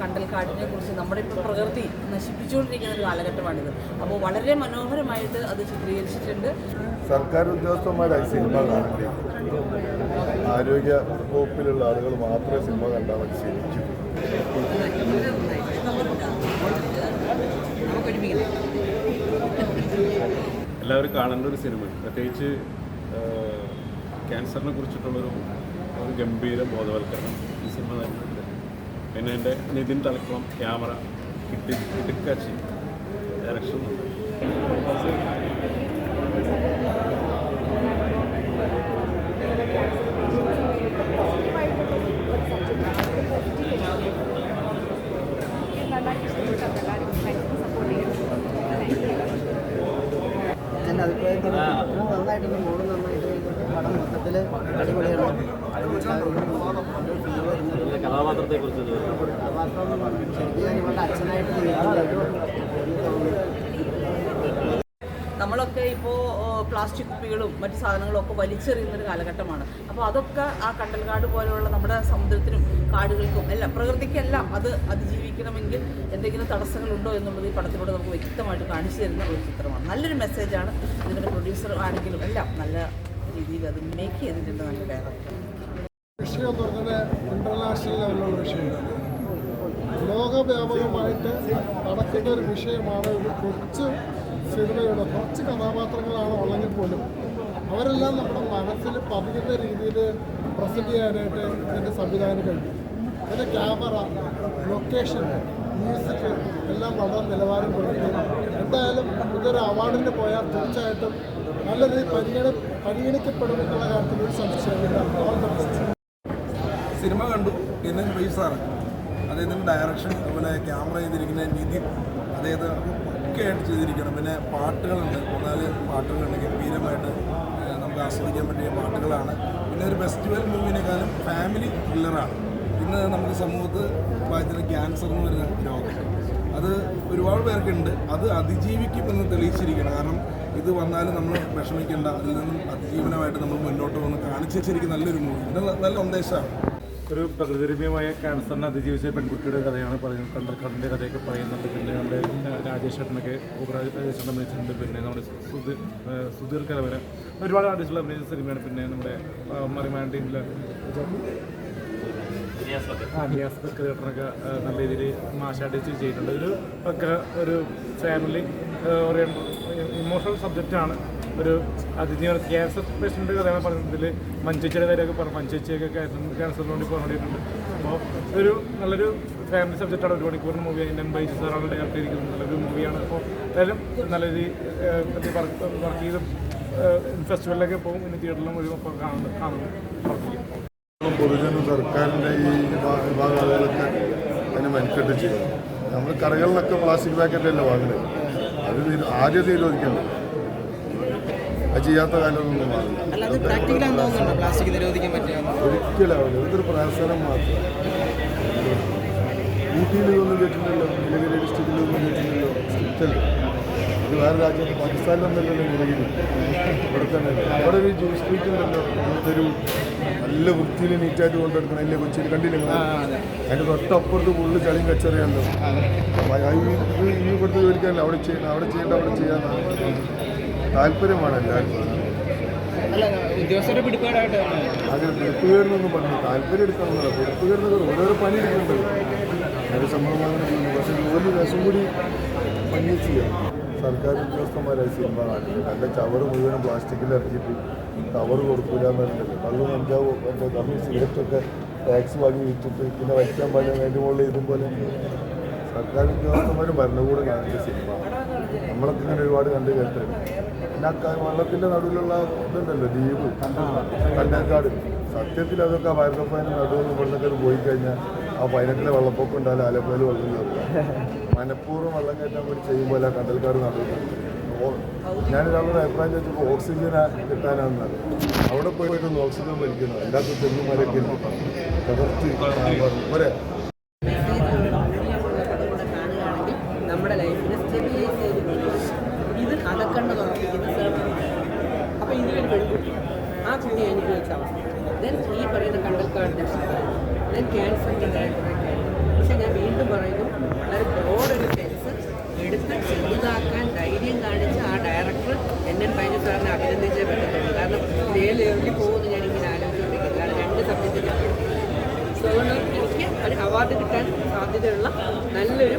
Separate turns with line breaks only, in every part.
കണ്ടൽക്കാടിനെ കുറിച്ച് നമ്മുടെ ഇപ്പോൾ പ്രകൃതി നശിപ്പിച്ചുകൊണ്ടിരിക്കുന്ന ഒരു കാലഘട്ടമാണിത്. അപ്പോൾ വളരെ മനോഹരമായിട്ട് അത് ചിത്രീകരിച്ചിട്ടുണ്ട്.
സർക്കാർ ഉദ്യോഗസ്ഥന്മാരായി സിനിമ കാണണ്ടേ ആരോഗ്യ വകുപ്പിലുള്ള ആളുകൾ മാത്രമേ സിനിമ കണ്ടാൽ മതി ശരിക്കും
എല്ലാവരും കാണേണ്ട ഒരു സിനിമ. പ്രത്യേകിച്ച് ക്യാൻസറിനെ കുറിച്ചിട്ടുള്ളൊരു ഒരു ഗംഭീര ബോധവൽക്കരണം ഈ സിനിമ നൽകുന്നുണ്ട് പിന്നെ എന്റെ നിതിൻ തലക്കുളം ക്യാമറ കിട്ടി കിട്ടിക്കാച്ചി ഡയറക്ഷൻ
എന്റെ അഭിപ്രായത്തിൽ നന്നായിട്ടുണ്ട് മോൾ നന്നായിട്ട് പടം മൊത്തത്തിൽ അടിപൊളിയാണ്.
കുറിച്ച്
നമ്മളൊക്കെ ഇപ്പോൾ പ്ലാസ്റ്റിക് കുപ്പികളും മറ്റു സാധനങ്ങളും ഒക്കെ വലിച്ചെറിയുന്ന ഒരു കാലഘട്ടമാണ്. അപ്പോൾ അതൊക്കെ ആ കണ്ടൽക്കാട് പോലെയുള്ള നമ്മുടെ സമുദ്രത്തിനും കാടുകൾക്കും എല്ലാം പ്രകൃതിക്കെല്ലാം അത് അതിജീവിക്കണമെങ്കിൽ എന്തെങ്കിലും തടസ്സങ്ങളുണ്ടോ എന്നുള്ളത് ഈ പടത്തിലൂടെ നമുക്ക് വ്യക്തമായിട്ട് കാണിച്ചു തരുന്ന ഒരു ചിത്രമാണ്. നല്ലൊരു മെസ്സേജാണ് ഇതിന്റെ പ്രൊഡ്യൂസർ ആണെങ്കിലും എല്ലാം നല്ല രീതിയിൽ അത് മേക്ക് ചെയ്തിട്ടുണ്ട് നല്ല ഡയറക്ടർ
വിഷയം എന്ന് പറഞ്ഞാൽ ഇന്റർനാഷണൽ ലെവലിലുള്ള വിഷയമാണ് ലോകവ്യാപകമായിട്ട് നടക്കുന്ന ഒരു വിഷയമാണ് ഒരു കൊച്ചു സിനിമയുടെ കുറച്ച് കഥാപാത്രങ്ങളാണ് ഉള്ളെങ്കിൽ പോലും അവരെല്ലാം നമ്മുടെ മനസ്സിൽ പതിക്കുന്ന രീതിയിൽ പ്രസന്റ് ചെയ്യാനായിട്ട് ഇതിന്റെ സംവിധാനം കഴിഞ്ഞു. ഇതിന്റെ ക്യാമറ ലൊക്കേഷൻ മ്യൂസിക് എല്ലാം വളരെ നിലവാരം കൊടുക്കുന്നു എന്തായാലും ഇതൊരു അവാർഡിന് പോയാൽ തീർച്ചയായിട്ടും നല്ല രീതിയിൽ പരിഗണ പരിഗണിക്കപ്പെടുമെന്നുള്ള കാര്യത്തിൽ ഒരു സംശയമില്ല
സിനിമ കണ്ടു പിന്നെ സാറ് അദ്ദേഹത്തിന്റെ ഡയറക്ഷൻ അതുപോലെ ക്യാമറ ചെയ്തിരിക്കുന്ന രീതി അദ്ദേഹത്തെ ഒക്കെ ആയിട്ട് ചെയ്തിരിക്കണം. പിന്നെ പാട്ടുകളുണ്ട്. മൂന്നാൽ പാട്ടുകളുണ്ട് ഗംഭീരമായിട്ട് നമുക്ക് ആസ്വദിക്കാൻ പറ്റിയ പാട്ടുകളാണ്. പിന്നെ ഒരു ഫെസ്റ്റിവൽ മൂവിനേക്കാളും ഫാമിലി ത്രില്ലറാണ് ഇന്ന് നമുക്ക് സമൂഹത്ത് വായിച്ചിട്ട് ക്യാൻസർ എന്ന് പറയുന്ന രോഗം. അത് ഒരുപാട് പേർക്കുണ്ട് അത് അതിജീവിക്കുമെന്ന് തെളിയിച്ചിരിക്കണം. കാരണം ഇത് വന്നാലും നമ്മൾ വിഷമിക്കേണ്ട. അതിൽ നിന്നും അതിജീവനമായിട്ട് നമ്മൾ മുന്നോട്ട് വന്ന് കാണിച്ചു വെച്ചിരിക്കുന്ന നല്ലൊരു മൂവി നല്ല സന്ദേശമാണ്.
ഒരു പ്രകൃതിരമ്യമായ ക്യാൻസറിനെ അതിജീവിച്ച പെൺകുട്ടിയുടെ കഥയാണ് പറയുന്നത് കണ്ടൽക്കാടിന്റെ കഥയൊക്കെ പറയുന്നുണ്ട് പിന്നെ നമ്മുടെ രാജേഷ് ചേട്ടനൊക്കെ രാജേഷ് ചേട്ടൻ അഭിനയിച്ചിട്ടുണ്ട്. പിന്നെ നമ്മുടെ സുധീർ സുധീർ കലവര ഒരുപാട് ആർട്ടിസ്റ്റുകൾ അഭിനയിച്ച സിനിമയാണ്. പിന്നെ നമ്മുടെ മറിമാൻഡിന്റെ ബക്കറേട്ടനൊക്കെ നല്ല രീതിയിൽ മാഷാടിച്ച് ചെയ്തിട്ടുണ്ട്. ഒരു ഒക്കെ ഒരു ഫാമിലി ഒരു ഇമോഷണൽ സബ്ജക്റ്റാണ്. ഒരു അതിജീവന ക്യാൻസർ പേഷ്യന്റ് കഥയാണ് പറഞ്ഞതിൽ മഞ്ചേച്ചിയുടെ കാര്യമൊക്കെ പറഞ്ഞു. മഞ്ചേച്ചിയൊക്കെ ക്യാൻസർ ക്യാൻസറിന് വേണ്ടി പറഞ്ഞിട്ടുണ്ട് അപ്പോൾ ഒരു നല്ലൊരു ഫാമിലി സബ്ജക്റ്റാണ് ഒരു മണിക്കൂറിന് മൂവി അതിന്റെ ബൈജു സാറാണ് ഡയറക്റ്റ് ചെയ്തിരിക്കുന്നത് നല്ലൊരു മൂവിയാണ് അപ്പോൾ എന്തായാലും നല്ല രീതി വർക്ക് ചെയ്ത് ഫെസ്റ്റിവലിലൊക്കെ പോകും. ഇനി തിയേറ്ററിലും മുഴുവൻ കാണുന്നു കാണുന്നു. വർക്ക്
പൊതുജന സർക്കാരിന്റെ ഈ വിഭാഗങ്ങളൊക്കെ വിഭാഗം ആളുകളൊക്കെ അതിന് മെനക്കെട്ട് ചെയ്യണം നമ്മൾ കടകളിലൊക്കെ പ്ലാസ്റ്റിക് പാക്കറ്റല്ലേ വാങ്ങുന്നത്? അത് ആദ്യം തീരുമാനിക്കണം അത് ചെയ്യാത്ത കാലമൊന്നും മാറില്ല. ഒരിക്കലാവില്ല ഇതൊരു പ്രയാസനം മാത്രം. ഊട്ടിയിൽ ഇതൊന്നും കേട്ടില്ലല്ലോ നീലഗിരി ഡിസ്ട്രിക്റ്റിലൊന്നും കേട്ടില്ലല്ലോ സ്ട്രിക്റ്റല്ലേ? ഇത് വേറെ രാജ്യത്ത് പാകിസ്ഥാനിലൊന്നല്ലല്ലോ നീലഗിരി ഇവിടെ തന്നെ അവിടെ ഒരു ജ്യൂസ് സ്ട്രീറ്റ് ഉണ്ടല്ലോ. ഒരു നല്ല വൃത്തിയിൽ നീറ്റായിട്ട് കൊണ്ടെടുക്കണം അതിന്റെ കൊച്ചിയിൽ കണ്ടില്ല? അതിന്റെ തൊട്ടപ്പുറത്ത് ഫുള്ള് ചളിയും കച്ചറിയുണ്ടോ ഇത് ഈ ഇവിടുത്തെ ജോലിക്കാരല്ല അവിടെ ചെയ്യണം അവിടെ ചെയ്യേണ്ട അവിടെ ചെയ്യാന്നാണ്. താല്പര്യമാണ് എല്ലാവർക്കും
അല്ല ഉദ്യോഗസ്ഥരുടെ പിടിപ്പാടായിട്ട്
അതെ വെട്ടുകേടുന്നൊന്നും പറഞ്ഞു. താല്പര്യം എടുക്കാവുന്നതല്ല പിടിപ്പുകേടുന്നത് ഓരോരോ പണി എടുക്കേണ്ടത് ഒരു പക്ഷെ ജോലി വശം കൂടി പണി ചെയ്യാം. സർക്കാർ ഉദ്യോഗസ്ഥന്മാരായി സിനിമ കാണില്ല എന്റെ ചവറ് മുഴുവനും പ്ലാസ്റ്റിക്കിൽ ഇറക്കിയിട്ട് കവർ കൊടുക്കില്ല എന്നുള്ളത് കള്ളു കഞ്ചാവ് എന്റെ കമ്മി സിഗരറ്റൊക്കെ ടാക്സ് വാങ്ങി വിറ്റിട്ട് പിന്നെ വയ്ക്കാൻ പാടില്ല അതിന്റെ മുകളിൽ ഇതും പോലെ. സർക്കാർ ഉദ്യോഗസ്ഥന്മാരും ഭരണകൂടം കാണിച്ച സിനിമ നമ്മളൊക്കെ ഇങ്ങനെ ഒരുപാട് കണ്ട് കേട്ടിട്ടുണ്ട്. പിന്നെ വള്ളത്തിന്റെ നടുവിലുള്ള ഇതുണ്ടല്ലോ ദ്വീപ്. കണ്ടേക്കാട് സത്യത്തിൽ അതൊക്കെ ആ വയറപ്പതിന് നടുവിൽ അത് പോയി കഴിഞ്ഞാൽ ആ വയനാട്ടിലെ വെള്ളപ്പൊക്കം ഉണ്ടായാലും ആലപ്പുഴയിൽ വെള്ളം കയറുക മനഃപൂർവം വെള്ളം കയറ്റാൻ വേണ്ടി ചെയ്യുമ്പോൾ ആ കണ്ടൽക്കാട് നടുവിൽ. ഞാനൊരാളുടെ അഭിപ്രായം ചോദിച്ചപ്പോൾ ഓക്സിജൻ കിട്ടാനാണ് അവിടെ പോയിട്ടൊന്ന് ഓക്സിജൻ വലിക്കണം എല്ലാത്തും തകർത്ത്. പോരെ
കാണുകയാണെങ്കിൽ നമ്മുടെ ലൈഫിനെ സ്റ്റെബിലൈസ് ചെയ്ത് കൊണ്ടുവരും. ഇത് അകക്കണ്ണ് തുറപ്പിക്കുന്ന സേവനമാണ് അപ്പോൾ ഇതിലൊരു പെൺകുട്ടി ആ കുട്ടി അനുഭവിച്ച അവസ്ഥ ദെൻ ഈ പറയുന്ന കണ്ടൽക്കാട് നഷ്ടം ദെൻ ക്യാൻസറിന്റെ
പക്ഷെ ഞാൻ വീണ്ടും പറയുന്നു. വളരെ ബ്രോഡ് ഒരു സെൻസ് എടുത്ത് ചെറുതാക്കാൻ ധൈര്യം കാണിച്ച ആ ഡയറക്ടർ എൻ എൻ ബൈജു സാറിനെ അഭിനന്ദിച്ചേ പറ്റത്തുള്ളൂ. കാരണം ഇതേ ലെവലിൽ പോകുമെന്ന് ഞാൻ ഇങ്ങനെ ആലോചിച്ചുകൊണ്ടിരിക്കുന്നത് കാരണം രണ്ട് സബ്ജക്റ്റിൽ സോ എനിക്ക് ഒരു അവാർഡ് കിട്ടാൻ സാധ്യതയുള്ള നല്ലൊരു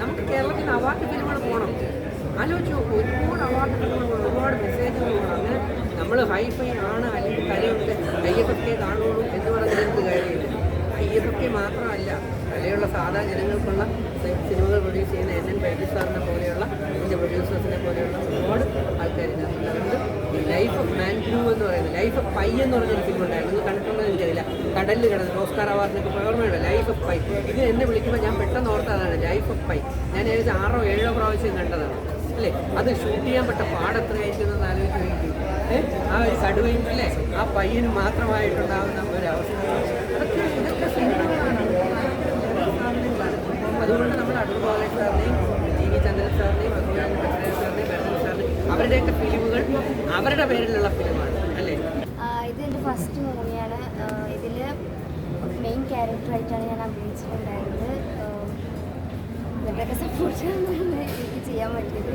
നമുക്ക് കേരളത്തിൽ അവാർഡ് ഫിലിമുകൾ പോകണം ആലോചിച്ച് നോക്കും ഒരുപാട് അവാർഡ് ഫിലിമുകൾ ഒരുപാട് മെസ്സേജുകൾ പോകണം അങ്ങനെ നമ്മൾ ഹൈഫൈ ആണ് അല്ലെങ്കിൽ കലയുണ്ട് ഐ എഫ് എഫ് കെ കാണുള്ളൂ എന്ന് പറഞ്ഞാൽ എന്ത് കാര്യമില്ല. ഐ എഫ് കെ മാത്രമല്ല കലയുള്ള സാധാ ജനങ്ങൾക്കുള്ള സിനിമകൾ പ്രൊഡ്യൂസ് ചെയ്യുന്ന എൻ എൻ ബേബി സാറിനെ പോലെയുള്ള ഇതിന്റെ പ്രൊഡ്യൂസേഴ്സിനെ പോലെയുള്ള ഒരുപാട് ആൾക്കാരുണ്ട് ലൈഫ് ഓഫ് മാൻ ക്രൂ എന്ന് പറയുന്നത് ലൈഫ് ഓഫ് പൈ എന്ന് പറഞ്ഞൊരു ഫിലിം ഉണ്ടായിരുന്നു. നിങ്ങൾ കണ്ടിട്ടുണ്ടോ എനിക്കറിയില്ല. കടലിൽ കിടന്നത് ഓസ്കാർ അവാർഡിനൊക്കെ ഓർമ്മയുണ്ട് ലൈഫ് ഓഫ് പൈ ഇത് എന്നെ വിളിക്കുമ്പോൾ ഞാൻ പെട്ടെന്ന് ഓർത്തതാണ് ലൈഫ് ഓഫ് പൈ ഞാൻ ഏകദേശം ആറോ ഏഴോ പ്രാവശ്യം കണ്ടതാണ്. അല്ലേ? അത് ഷൂട്ട് ചെയ്യാൻ പറ്റ പാടെത്രയായിരിക്കും എന്ന് ആലോചിച്ച് നോക്കി? ആ ഒരു കടുവയും അല്ലേ? ആ പയ്യന് മാത്രമായിട്ടുണ്ടാകുന്ന ഒരവസ്ഥ അതൊക്കെ ഇതൊക്കെ അതുകൊണ്ട് നമ്മൾ അടൂർ സാറിനെയും ടി വി ചന്ദ്രൻ സാറിനെയും അതുപോലെ കൃഷ്ണൻ സാറിനെയും ഭരതൻ സാറിനെയും അവരുടെയൊക്കെ ഫിലിമുകൾ അവരുടെ പേരിലുള്ള ഫിലിമാണ് അല്ലേ?
ഇത് എന്റെ ഫസ്റ്റ് മൂവിയാണ് ഇതിൽ മെയിൻ ക്യാരക്ടറായിട്ടാണ് ഞാൻ അഭിനയിച്ചിട്ടുണ്ടായിരുന്നത്. ഇവരുടെയൊക്കെ സപ്പോർട്ടാണ് എനിക്ക് ചെയ്യാൻ പറ്റിയത്.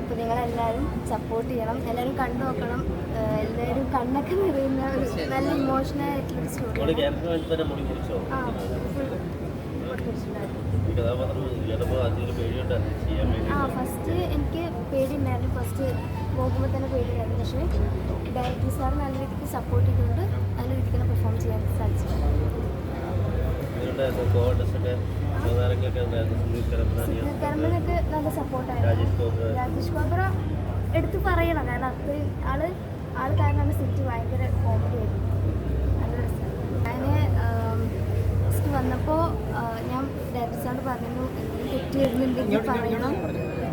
അപ്പോൾ നിങ്ങളെല്ലാവരും സപ്പോർട്ട് ചെയ്യണം. എല്ലാവരും കണ്ടു നോക്കണം. എല്ലാവരും കണ്ണൊക്കെ നിറയുന്ന ഒരു നല്ല ഇമോഷണൽ ആയിട്ടുള്ള സ്റ്റോറി ആ ഫുൾ കൊടുത്തിട്ടുണ്ടായിരുന്നു ആ ഫസ്റ്റ് എനിക്ക് പേടിയുണ്ടായിരുന്നു. ഫസ്റ്റ് പോകുമ്പോൾ തന്നെ പേടിയുണ്ടായിരുന്നു. പക്ഷേ ഡയറക്ടർ സാർ നല്ല രീതിക്ക് സപ്പോർട്ട് ചെയ്തുകൊണ്ട് നല്ല രീതിക്ക് തന്നെ പെർഫോം ചെയ്യാൻ കർമ്മനൊക്കെ നല്ല സപ്പോർട്ടായിരുന്നു രാജേഷ് കോബ്ര എടുത്ത് പറയണം. കാരണം അത്രയും ആൾ ആൾ കാരണമാണ് സിറ്റ് ഭയങ്കര കോമഡി ആയിരുന്നു നല്ല രസമാണ് ഞാൻ ഫസ്റ്റ് വന്നപ്പോൾ ഞാൻ ഡയറക്ടർ സാറിന് പറഞ്ഞു എന്തെങ്കിലും തെറ്റ് വരുന്നുണ്ടെങ്കിൽ പറയണം.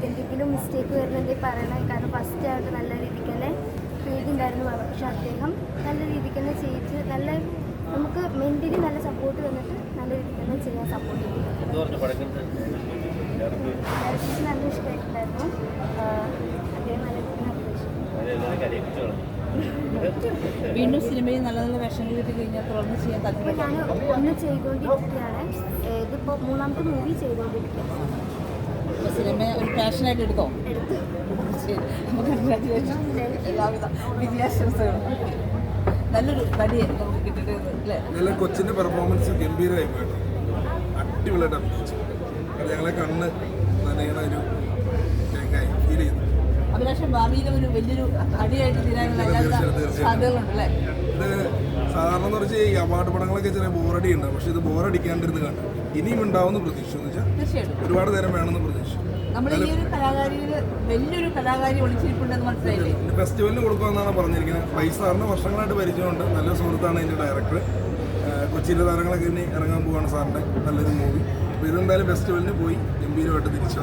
എന്തെങ്കിലും മിസ്റ്റേക്ക് വരുന്നുണ്ടെങ്കിൽ പറയണം. കാരണം ഫസ്റ്റ് ആയിട്ട് നല്ല രീതിക്ക് തന്നെ പേടിയുണ്ടായിരുന്നു പറഞ്ഞു പക്ഷെ അദ്ദേഹം നല്ല രീതിക്ക് തന്നെ ചെയ്യിച്ച് നല്ല നമുക്ക് മെന്റലി നല്ല സപ്പോർട്ട് തന്നിട്ട് നല്ല രീതിക്ക് തന്നെ ചെയ്യാൻ സപ്പോർട്ട് ചെയ്തു. ഡയറക്ടർക്ക് നല്ല ഇഷ്ടമായിട്ടുണ്ടായിരുന്നു ആഹ് അദ്ദേഹം നല്ല രീതിക്ക് അഭിനയിച്ചു
വീണ്ടും സിനിമയിൽ നല്ല നല്ല വേഷങ്ങൾ കിട്ടി കഴിഞ്ഞാൽ തുടർന്ന് ചെയ്യാൻ താല്പര്യം
ഞാൻ ഒന്ന് ചെയ്തുകൊണ്ടിരിക്കുകയാണ് ഇതിപ്പോൾ മൂന്നാമത്തെ മൂവി ചെയ്തുകൊണ്ടിരിക്കുകയാണ്
സിനിമ ഒരു പാഷനായിട്ട് എടുത്തോ?
എടുത്ത്.
ശരി. അപ്പോൾ കൺഗ്രാറ്റുലേഷൻ എല്ലാവിധ വിജയാശംസകളും നല്ലൊരു നടിയെ നമുക്ക് അല്ലേ?
നല്ല കൊച്ചിന്റെ പെർഫോമൻസ് ഗംഭീരമായി പോയിട്ട് അടിപൊളിയായിട്ട് ഞങ്ങളെ കണ്ണ് നനയണ ഒരു ഫീൽ ചെയ്തു.
അഭിലാഷം ഭാവിയിൽ ഒരു വലിയൊരു അടിയായിട്ട് തീരാനുള്ള എല്ലാ സാധ്യതകളുണ്ടല്ലേ
ഇത് സാധാരണ എന്ന് വെച്ചാൽ ഈ അവാർഡ് പടങ്ങളൊക്കെ ചെറിയ ബോറടി ഉണ്ട് പക്ഷെ ഇത് ബോറടിക്കാണ്ടിരുന്ന് കാണാം ഇനിയും ഉണ്ടാവുമെന്ന് പ്രതീക്ഷ എന്ന് വെച്ചാൽ ഒരുപാട് നേരം വേണമെന്ന് പ്രതീക്ഷ ഫെസ്റ്റിവലിന് കൊടുക്കുമെന്നാണ് പറഞ്ഞിരിക്കുന്നത്. പൈസ സാറിന് വർഷങ്ങളായിട്ട് പരിചയമുണ്ട് നല്ല സുഹൃത്താണ് എന്റെ ഡയറക്ടർ. കൊച്ചിയിലെ താരങ്ങളൊക്കെ ഇനി ഇറങ്ങാൻ പോവാണ് സാറിന്റെ നല്ലൊരു മൂവി. അപ്പോൾ ഇതെന്തായാലും ഫെസ്റ്റിവലിന് പോയി ഗംഭീരമായിട്ട് തിരിച്ചു